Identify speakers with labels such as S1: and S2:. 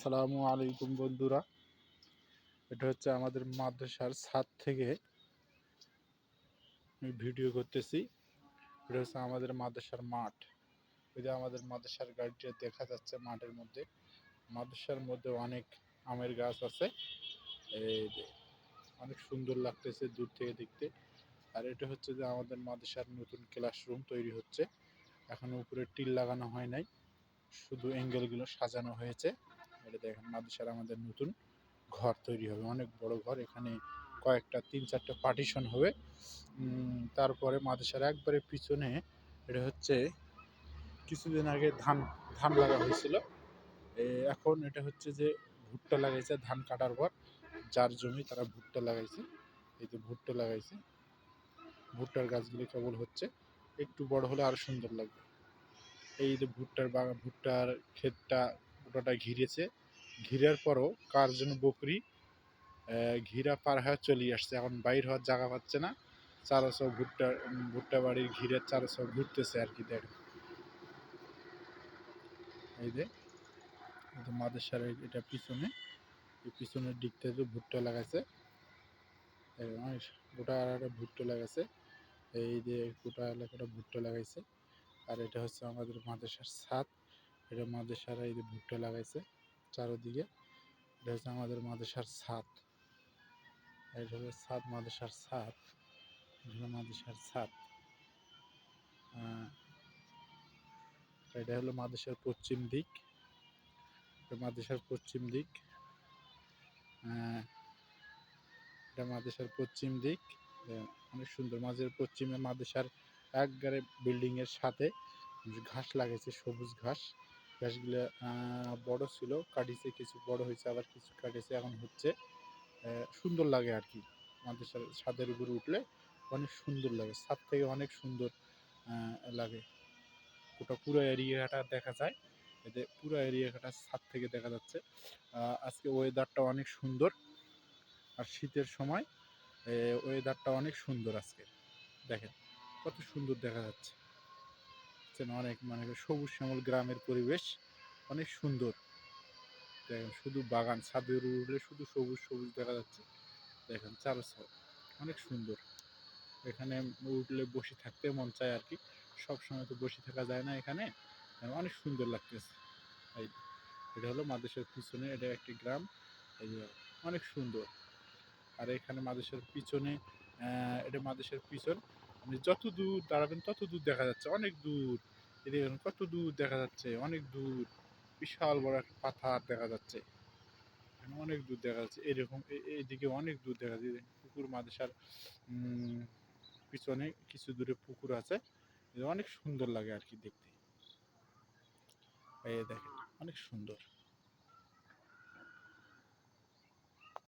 S1: আসসালামু আলাইকুম বন্ধুরা। এটা হচ্ছে আমাদের মাদ্রাসার ছাদ থেকে ভিডিও করতেছি। এটা হচ্ছে আমাদের মাদ্রাসার মাঠ। ওই যে আমাদের মাদ্রাসার গাড়িটা দেখা যাচ্ছে মাঠের মধ্যে। মাদ্রাসার মধ্যে অনেক আমের গাছ আছে। অনেক সুন্দর লাগতেছে দূর থেকে দেখতে। আর এটা হচ্ছে যে আমাদের মাদ্রাসার নতুন ক্লাসরুম তৈরি হচ্ছে। এখনও উপরে টিল লাগানো হয় নাই। শুধু অ্যাঙ্গেলগুলো সাজানো হয়েছে। এটা দেখেন, মাদ্রাসার আমাদের নতুন ঘর তৈরি হবে। অনেক বড় ঘর, এখানে কয়েকটা, তিন চারটে পার্টিশন হবে। তারপরে মাদ্রাসার একবারে পিছনে এটা হচ্ছে কিছুদিন আগে ধান ধান লাগা হয়েছিল। এখন এটা হচ্ছে যে ভুট্টা লাগাইছে, ধান কাটার পর। যার জমি তারা ভুট্টা লাগাইছে। এই যে ভুট্টা লাগাইছে, ভুট্টার গাছগুলি কেবল হচ্ছে। একটু বড় হলে আরও সুন্দর লাগবে। এই যে ভুট্টার বাগান, ভুট্টার ক্ষেতটা গোটাটা ঘিরেছে। ঘিরার পরও কার জন্য বকরি ঘিরা পার হয়ে চলে আসছে। এখন বাইর হওয়ার জায়গা পাচ্ছে না। চারশো ভুট্টা ভুট্টা বাড়ির ঘিরের চারশো ঘুরতেছে আর কি দেখ। এই যে যে মাদেশার এটা পিছনে পিছনের দিক থেকে ভুট্টা লাগাইছে গোটা একটা ভুট্টা লাগাইছে। এই যে গোটা এলাকাটা ভুট্টা লাগাইছে। আর এটা হচ্ছে আমাদের মাদেশার ছাদ। এটা মাদেশার এই ভুট্টা লাগাইছে চারোদিকে। এটা হচ্ছে আমাদের মাদেশার ছাদ। এটা হলো ছাদ মাদেশার ছাদ। এটা হলো মাদেশার ছাদ। এটা হলো মাদেশার পশ্চিম দিক। এটা মাদেশার পশ্চিম দিক। এটা মাদেশার পশ্চিম দিক। অনেক সুন্দর। মাঝের পশ্চিমে মাদেশার একবারে বিল্ডিং এর সাথে ঘাস লাগাইছে, সবুজ ঘাস। ঘাসগুলো বড় ছিল। কাটিছে কিছু বড় হয়েছে, আবার কিছু কাটিছে এখন হচ্ছে সুন্দর লাগে আর কি। আমাদের ছাদের উপরে উঠলে অনেক সুন্দর লাগে, ছাদ থেকে অনেক সুন্দর লাগে। ওটা পুরো এরিয়াটা দেখা যায় এতে পুরো এরিয়াটা ছাদ থেকে দেখা যাচ্ছে। আজকে ওয়েদারটা অনেক সুন্দর, আর শীতের সময় ওয়েদারটা অনেক সুন্দর আজকে। দেখেন, কত সুন্দর দেখা যাচ্ছে। যেন অনেক মানে সবুজ শ্যামল গ্রামের পরিবেশ অনেক সুন্দর। দেখেন, শুধু বাগান, ছাদের উঠলে শুধু সবুজ সবুজ দেখা যাচ্ছে। দেখেন চারোসার অনেক সুন্দর। এখানে উঠলে বসে থাকতে মন চায় আর কি। সবসময় তো বসে থাকা যায় না এখানে। অনেক সুন্দর লাগতেছে। এই এটা হলো মাদেশের পিছনে, এটা একটি গ্রাম। এই অনেক সুন্দর। আর এখানে মাদেশের পিছনে এটা মাদেশের পিছন। আপনি যত দূর দাঁড়াবেন তত দূর দেখা যাচ্ছে। অনেক দূর। দেখুন, কত দূর দেখা যাচ্ছে। অনেক দূর। বিশাল বড় একটা পাথার দেখা যাচ্ছে। অনেক দূর দেখা যাচ্ছে। এরকম এইদিকে অনেক দূর দেখা যাচ্ছে। পুকুর মাদেশার পিছনে কিছু দূরে পুকুর আছে। অনেক সুন্দর লাগে আর কি দেখতে। দেখেন, অনেক সুন্দর।